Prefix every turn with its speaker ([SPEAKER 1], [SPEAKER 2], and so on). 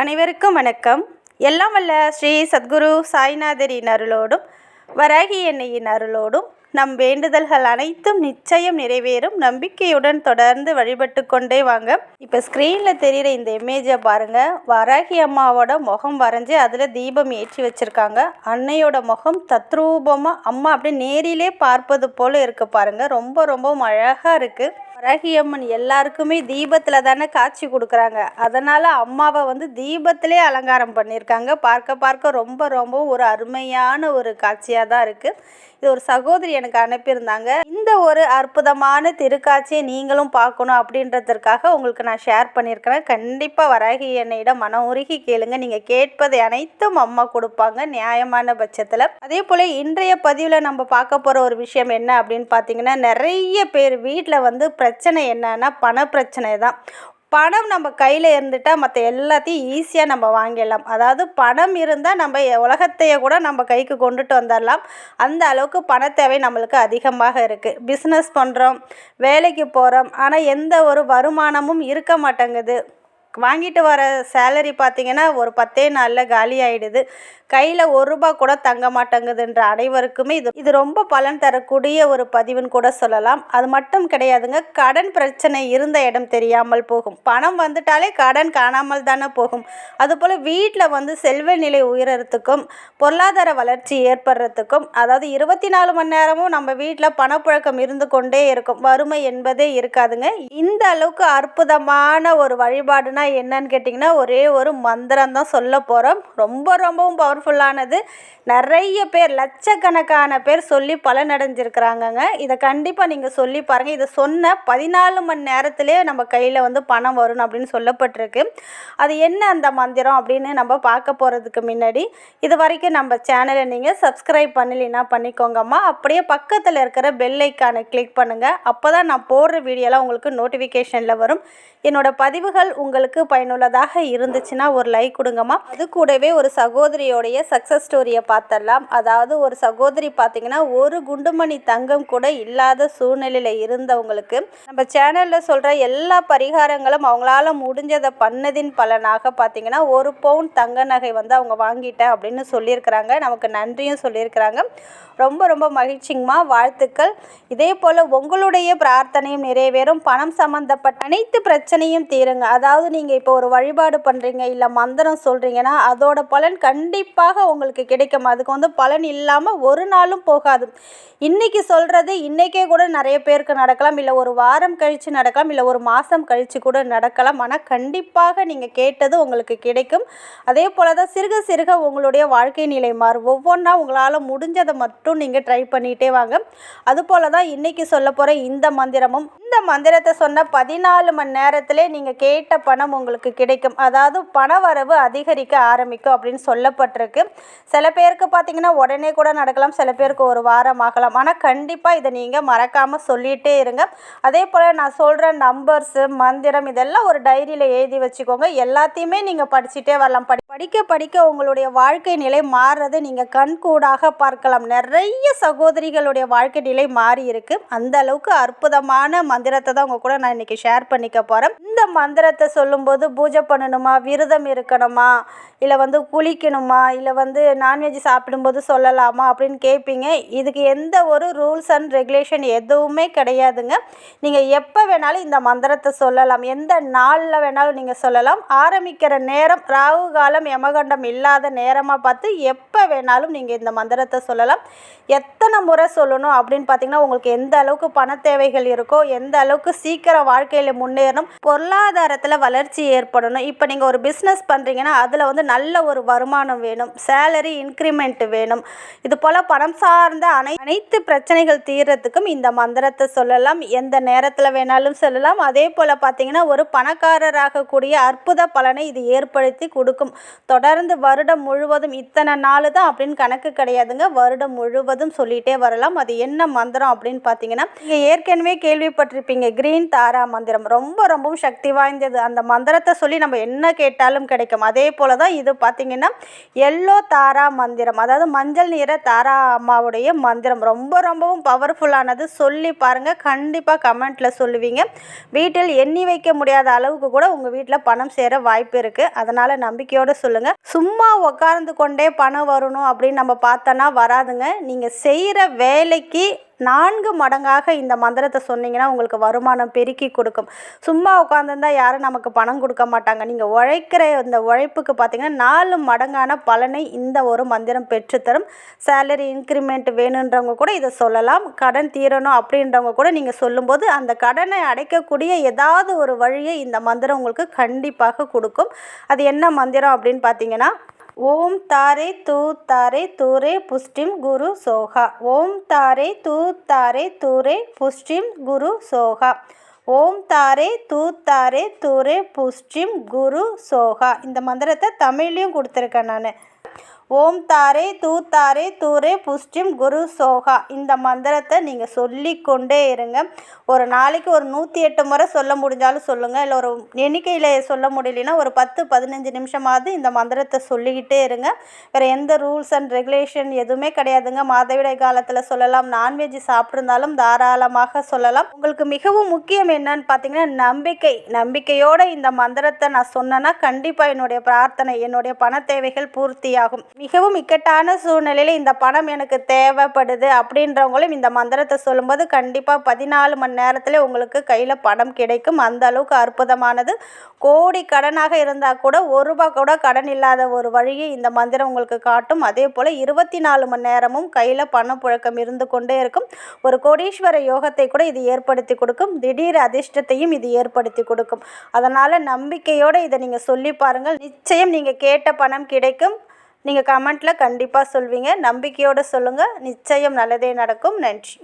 [SPEAKER 1] அனைவருக்கும் வணக்கம். எல்லாம் வல்ல ஸ்ரீ சத்குரு சாய்நாதரின் அருளோடும் வராகி எண்ணெயின் அருளோடும் நம் வேண்டுதல்கள் அனைத்தும் நிச்சயம் நிறைவேறும். நம்பிக்கையுடன் தொடர்ந்து வழிபட்டு கொண்டே வாங்க. இப்போ ஸ்க்ரீனில் தெரிகிற இந்த இமேஜை பாருங்கள் வராகி அம்மாவோட முகம் வரைஞ்சி அதில் தீபம் ஏற்றி வச்சுருக்காங்க. அன்னையோட முகம் தத்ரூபமாக அம்மா அப்படியே நேரிலே பார்ப்பது போல் இருக்குது பாருங்கள் ரொம்ப ரொம்ப அழகாக இருக்குது வராகியம்மன் எல்லாருக்குமே தீபத்தில் தானே காட்சி கொடுக்குறாங்க. அதனால் அம்மாவை வந்து தீபத்திலே அலங்காரம் பண்ணியிருக்காங்க. பார்க்க பார்க்க ரொம்ப ரொம்ப ஒரு அருமையான ஒரு காட்சியாக தான் இருக்குது இது ஒரு சகோதரி எனக்கு அனுப்பியிருந்தாங்க. ஒரு அற்புதமான திருக்காட்சியை நீங்களும் பார்க்கணும் அப்படின்றதற்காக உங்களுக்கு நான் ஷேர் பண்ணியிருக்கிறேன். கண்டிப்பாக வராகி என்னையிடம் மனம் உருகி கேளுங்க. நீங்கள் கேட்பதை அனைத்தும் அம்மா கொடுப்பாங்க நியாயமான பட்சத்தில். அதே போல் இன்றைய பதிவில் நம்ம பார்க்க போகிற ஒரு விஷயம் என்ன அப்படின்னு பார்த்தீங்கன்னா நிறைய பேர் வீட்டில் வந்து பிரச்சனை என்னன்னா பண பிரச்சனை தான். பணம் நம்ம கையில் இருந்துட்டால் மற்ற எல்லாத்தையும் ஈஸியாக நம்ம வாங்கிடலாம். அதாவது பணம் இருந்தால் நம்ம உலகத்தையே கூட நம்ம கைக்கு கொண்டுட்டு வந்துடலாம். அந்த அளவுக்கு பண தேவை நம்மளுக்கு அதிகமாக இருக்குது பிஸ்னஸ் பண்ணுறோம் வேலைக்கு போகிறோம் ஆனால் எந்த ஒரு வருமானமும் இருக்க மாட்டேங்குது. வாங்கிட்டு வர சேலரி பார்த்திங்கன்னா ஒரு பத்தே நாளில் காலி ஆகிடுது கையில் ஒரு ரூபா கூட தங்க மாட்டேங்குதுன்ற அனைவருக்குமே இது இது ரொம்ப பலன் தரக்கூடிய ஒரு பதிவுன்னு கூட சொல்லலாம். அது மட்டும் கிடையாதுங்க கடன் பிரச்சனை இருந்த இடம் தெரியாமல் போகும். பணம் வந்துட்டாலே கடன் காணாமல் தானே போகும். அதுபோல் வீட்டில் வந்து செல்வ நிலை உயரத்துக்கும் பொருளாதார வளர்ச்சி ஏற்படுறதுக்கும் அதாவது இருபத்தி நாலு மணி நேரமும் நம்ம வீட்டில் பணப்புழக்கம் இருந்து கொண்டே இருக்கும். வறுமை என்பதே இருக்காதுங்க. இந்த அளவுக்கு அற்புதமான ஒரு வழிபாடுனா என்னன்னு கேட்டிங்கன்னா ஒரே ஒரு மந்திரம் தான் சொல்ல போகிறோம் ரொம்ப ரொம்பவும் பவர்ஃபுல்லானது நிறைய பேர் லட்சக்கணக்கான பேர் சொல்லி பலனடைஞ்சிருக்கிறாங்கங்க. இதை கண்டிப்பாக நீங்கள் சொல்லி பாருங்கள் இதை சொன்ன பதினாலு மணி நேரத்திலே நம்ம கையில் வந்து பணம் வரும் அப்படின்னு சொல்லப்பட்டிருக்கு. அது என்ன அந்த மந்திரம் அப்படின்னு நம்ம பார்க்க போகிறதுக்கு முன்னாடி இது வரைக்கும் நம்ம சேனலை நீங்கள் சப்ஸ்கிரைப் பண்ணலைன்னா பண்ணிக்கோங்கம்மா. அப்படியே பக்கத்தில் இருக்கிற பெல் ஐக்கானை கிளிக் பண்ணுங்கள் அப்போ தான் நான் போடுற வீடியோலாம் உங்களுக்கு நோட்டிஃபிகேஷனில் வரும். என்னோடய பதிவுகள் உங்களுக்கு பயனுள்ளதாக இருந்துச்சுன்னா ஒரு லைக் கொடுங்கம்மா. அது கூடவே ஒரு சகோதரியோடைய சக்ஸஸ் ஸ்டோரியை பார்த்தரலாம் அதாவது ஒரு சகோதரி பார்த்தீங்கன்னா ஒரு குண்டுமணி தங்கம் கூட இல்லாத சூழ்நிலையில் இருந்தவங்களுக்கு நம்ம சேனலில் சொல்கிற எல்லா பரிகாரங்களும் அவங்களால முடிஞ்சதை பண்ணதின் பலனாக பார்த்தீங்கன்னா ஒரு பவுன் தங்க நகை வந்து அவங்க வாங்கிட்டேன் அப்படின்னு சொல்லியிருக்கிறாங்க. நமக்கு நன்றியும் சொல்லியிருக்கிறாங்க. ரொம்ப ரொம்ப மகிழ்ச்சிங்கம்மா. வாழ்த்துக்கள். இதே போல் உங்களுடைய பிரார்த்தனையும் நிறைவேறும். பணம் சம்மந்தப்பட்ட அனைத்து பிரச்சனையும் தீருங்க. அதாவது நீங்கள் இப்போ ஒரு வழிபாடு பண்ணுறீங்க இல்லை மந்திரம் சொல்கிறீங்கன்னா அதோட பலன் கண்டிப்பாக உங்களுக்கு கிடைக்கும். அதுக்கு வந்து பலன் இல்லாமல் ஒரு நாளும் போகாது. இன்றைக்கி சொல்கிறது இன்றைக்கே கூட நிறைய பேருக்கு நடக்கலாம். இல்லை ஒரு வாரம் கழித்து நடக்கலாம். இல்லை ஒரு மாதம் கழித்து கூட நடக்கலாம். ஆனால் கண்டிப்பாக நீங்கள் கேட்டது உங்களுக்கு கிடைக்கும். அதே போல் தான் சிறுக சிறுக உங்களுடைய வாழ்க்கை நிலை மாறும். ஒவ்வொன்றா உங்களால் முடிஞ்சதை மட்டும் நீங்கள் ட்ரை பண்ணிகிட்டே வாங்க. அதுபோல் தான் இன்றைக்கி சொல்ல போகிற இந்த மந்திரமும். இந்த மந்திரத்தை சொன்ன பதினாலு மணி நேரத்திலே நீங்கள் கேட்ட பணம் உங்களுக்கு கிடைக்கும். அதாவது பண வரவு அதிகரிக்க ஆரம்பிக்கும் அப்படின்னு சொல்லப்பட்டிருக்கு. சில பேருக்கு பார்த்தீங்கன்னா உடனே கூட நடக்கலாம் சில பேருக்கு ஒரு வாரம் ஆகலாம். ஆனால் கண்டிப்பாக இதை நீங்கள் மறக்காமல் சொல்லிகிட்டே இருங்க. அதே போல் நான் சொல்கிற நம்பர்ஸு மந்திரம் இதெல்லாம் ஒரு டைரியில் எழுதி வச்சுக்கோங்க. எல்லாத்தையுமே நீங்கள் படிச்சுட்டே வரலாம். படி படிக்க படிக்க உங்களுடைய வாழ்க்கை நிலை மாறுறதை நீங்கள் கண்கூடாக பார்க்கலாம். நிறைய நிறைய சகோதரிகளுடைய வாழ்க்கை நிலை மாறி இருக்கு. அந்த அளவுக்கு அற்புதமான மந்திரத்தை தான் உங்க கூட நான் இன்னைக்கு ஷேர் பண்ணிக்க போகிறேன் இந்த மந்திரத்தை சொல்லும்போது பூஜை பண்ணணுமா? விரதம் இருக்கணுமா? இல்லை வந்து குளிக்கணுமா? இல்லை வந்து நான்வெஜ் சாப்பிடும்போது சொல்லலாமா? அப்படின்னு கேட்பீங்க இதுக்கு எந்த ஒரு ரூல்ஸ் அண்ட் ரெகுலேஷன் எதுவுமே கிடையாதுங்க. நீங்கள் எப்போ வேணாலும் இந்த மந்திரத்தை சொல்லலாம். எந்த நாளில் வேணாலும் நீங்கள் சொல்லலாம். ஆரம்பிக்கிற நேரம் ராகு காலம் யமகண்டம் இல்லாத நேரமாக பார்த்து எப்போ வேணாலும் நீங்கள் இந்த மந்திரத்தை சொல்லலாம். எத்தனை முறை சொல்லணும் அப்படின்னு பார்த்தீங்கன்னா உங்களுக்கு எந்த அளவுக்கு பண தேவைகள் இருக்கோ எந்த அளவுக்கு சீக்கிரம் வாழ்க்கையில் முன்னேறணும் பொருளாதாரத்தில் வளர்ச்சி ஏற்படணும். இப்போ நீங்கள் ஒரு பிஸ்னஸ் பண்ணுறீங்கன்னா அதில் வந்து நல்ல ஒரு வருமானம் வேணும் சேலரி இன்க்ரிமெண்ட் வேணும். இது போல் பணம் சார்ந்த அனை அனைத்து பிரச்சனைகள் தீர்றதுக்கும் இந்த மந்திரத்தை சொல்லலாம். எந்த நேரத்தில் வேணாலும் சொல்லலாம். அதே போல் பார்த்தீங்கன்னா ஒரு பணக்காரராகக்கூடிய அற்புத பலனை இது ஏற்படுத்தி கொடுக்கும். தொடர்ந்து வருடம் முழுவதும் இத்தனை நாள் தான் அப்படின்னு கணக்கு கிடையாதுங்க. வருடம் முழுவதும் சொல்லிகிட்டே வரலாம். அது என்ன மந்திரம் அப்படின்னு பார்த்தீங்கன்னா நீங்கள் ஏற்கனவே கேள்விப்பட்டிருப்பீங்க கிரீன் தாரா மந்திரம். ரொம்ப ரொம்பவும் சக்தி வாய்ந்தது. அந்த மந்திரத்தை சொல்லி நம்ம என்ன கேட்டாலும் கிடைக்கும். அதே போல் தான் இது பார்த்திங்கன்னா எல்லோ தாரா மந்திரம். அதாவது மஞ்சள் நிற தாரா அம்மாவுடைய மந்திரம். ரொம்ப ரொம்பவும் பவர்ஃபுல்லானது சொல்லி பாருங்கள் கண்டிப்பாக கமெண்ட்டில் சொல்லுவீங்க. வீட்டில் எண்ணி வைக்க முடியாத அளவுக்கு கூட உங்கள் வீட்டில் பணம் சேர வாய்ப்பு இருக்குது அதனால் நம்பிக்கையோடு சொல்லுங்கள் சும்மா உட்கார்ந்து கொண்டே பணம் வரணும் அப்படின்னு நம்ம பார்த்தோன்னா வராதுங்க. நீங்கள் செய்கிற வேலைக்கு நான்கு மடங்காக இந்த மந்திரத்தை சொன்னீங்கன்னா உங்களுக்கு வருமானம் பெருக்கி கொடுக்கும். சும்மா உட்காந்துருந்தா யாரும் நமக்கு பணம் கொடுக்க மாட்டாங்க. நீங்கள் உழைக்கிற இந்த உழைப்புக்கு பார்த்தீங்கன்னா நாலு மடங்கான பலனை இந்த ஒரு மந்திரம் பெற்றுத்தரும். சேலரி இன்க்ரிமெண்ட் வேணுன்றவங்க கூட இதை சொல்லலாம். கடன் தீரணும் அப்படின்றவங்க கூட நீங்கள் சொல்லும்போது அந்த கடனை அடைக்கக்கூடிய ஏதாவது ஒரு வழியை இந்த மந்திரம் உங்களுக்கு கண்டிப்பாக கொடுக்கும். அது என்ன மந்திரம் அப்படின்னு பார்த்தீங்கன்னா ஓம் தாரே தூ தாரே தூரே புஷ்டிம் குரு சோகா. ஓம் தாரே தூ தாரே தூரே புஷ்டிம் குரு சோகா. ஓம் தாரே தூ தாரே தூரே புஷ்டிம் குரு சோகா. இந்த மந்திரத்தை தமிழ்லையும் கொடுத்துருக்கேன் நான். ஓம் தாரே தூ தாரே தூரே புஷ்டிம் குரு சோகா. இந்த மந்திரத்தை நீங்கள் சொல்லிக்கொண்டே இருங்க. ஒரு நாளைக்கு ஒரு நூற்றி எட்டு முறை சொல்ல முடிஞ்சாலும் சொல்லுங்கள் இல்லை ஒரு எண்ணிக்கையில் சொல்ல முடியலன்னா ஒரு பத்து பதினஞ்சு நிமிஷமாவது இந்த மந்திரத்தை சொல்லிக்கிட்டே இருங்க. வேறு எந்த ரூல்ஸ் அண்ட் ரெகுலேஷன் எதுவுமே கிடையாதுங்க. மாதவிடை காலத்தில் சொல்லலாம் நான்வெஜ் சாப்பிட்ருந்தாலும் தாராளமாக சொல்லலாம். உங்களுக்கு மிகவும் முக்கியம் என்னன்னு பார்த்தீங்கன்னா நம்பிக்கை. நம்பிக்கையோடு இந்த மந்திரத்தை நான் சொன்னேன்னா கண்டிப்பாக என்னுடைய பிரார்த்தனை என்னுடைய பண தேவைகள் பூர்த்தியாகும். மிகவும் இக்கட்டான சூழ்நிலையில் இந்த பணம் எனக்கு தேவைப்படுது அப்படின்றவங்களும் இந்த மந்திரத்தை சொல்லும்போது கண்டிப்பாக பதினாலு மணி நேரத்தில் உங்களுக்கு கையில் பணம் கிடைக்கும். அந்த அளவுக்கு அற்புதமானது. கோடி கடனாக இருந்தால் கூட ஒரு ரூபா கூட கடன் இல்லாத ஒரு வழியை இந்த மந்திரம் உங்களுக்கு காட்டும். அதே போல் இருபத்தி நாலு மணி நேரமும் கையில் பணப்புழக்கம் இருந்து கொண்டே இருக்கும். ஒரு கோடீஸ்வர யோகத்தை கூட இது ஏற்படுத்தி கொடுக்கும். திடீர் அதிர்ஷ்டத்தையும் இது ஏற்படுத்தி கொடுக்கும். அதனால் நம்பிக்கையோடு இதை நீங்கள் சொல்லி பாருங்கள். நிச்சயம் நீங்கள் கேட்ட பணம் கிடைக்கும். நீங்கள் கமெண்ட்டில் கண்டிப்பாக சொல்வீங்க. நம்பிக்கையோடு சொல்லுங்கள் நிச்சயம் நல்லதே நடக்கும். நன்றி.